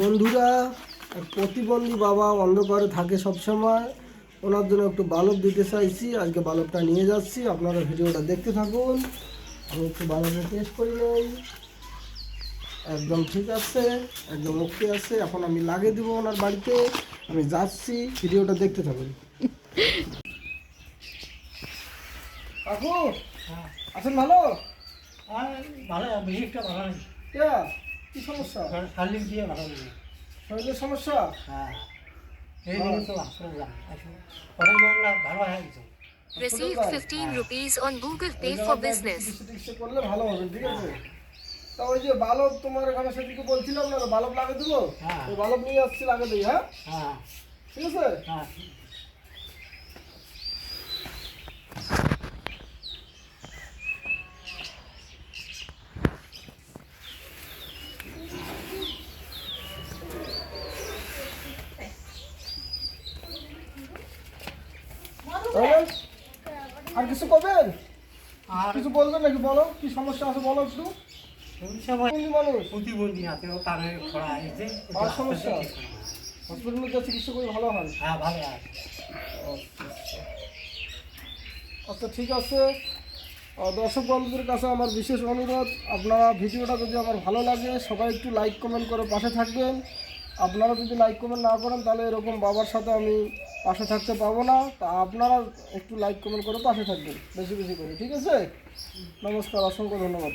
বন্ধুরা প্রতিবন্ধী বাবা অন্ধকারে থাকে সবসময়। ওনার জন্য একটু বালব দিতে চাইছি আজকে বালবটা নিয়ে যাচ্ছি। আপনারা ভিডিওটা দেখতে থাকুন। আমি একটু বালবটা টেস্ট করে নেই। একদম ঠিক আছে একদম ওকে আছে। এখন আমি লাগিয়ে দেবো ওনার বাড়িতে। আমি যাচ্ছি ভিডিওটা দেখতে থাকুন। কাকু আছেন ভালো? ভালো বিশেষটা ভালো নেই। কি সমস্যা? শালিক দিয়ে ভালো নেই শরীরের সমস্যা? হ্যাঁ। এই জন্য তো আসলে আসলে পরে আমরা ভালো হয়ে গেছে। Received 15 rupees on Google Pay for business. করলে ভালো হবে ঠিক আছে? তা ওই যে বালব তোমার এখানে সেদিকে বলছিলাম না বালব লাগিয়ে দেবো? হ্যাঁ। ওই বালব নিয়ে আসছি লাগিয়ে দিই হ্যাঁ? হ্যাঁ। ঠিক আছে? হ্যাঁ। তাহলে আর কিছু করবেন আর কিছু বলবেন নাকি? বলো কি সমস্যা আছে বলো একটু। প্রতিবন্ধী আছে তার সমস্যা? হসপিটালে চিকিৎসা করে ভালো হয়? হ্যাঁ ভালো আচ্ছা ঠিক আছে। আহ, দর্শক বন্ধুদের কাছে আমার বিশেষ অনুরোধ আপনারা ভিডিওটা যদি আমার ভালো লাগে সবাই একটু লাইক কমেন্ট করে পাশে থাকবেন। আপনারা যদি লাইক কমেন্ট না করেন, তাহলে এরকম বাবার সাথে আমি পাশে থাকতে পাবো না। তা আপনারা একটু লাইক কমেন্ট করে পাশে থাকবেন, বেশি বেশি করে, ঠিক আছে? নমস্কার, অসংখ্য ধন্যবাদ।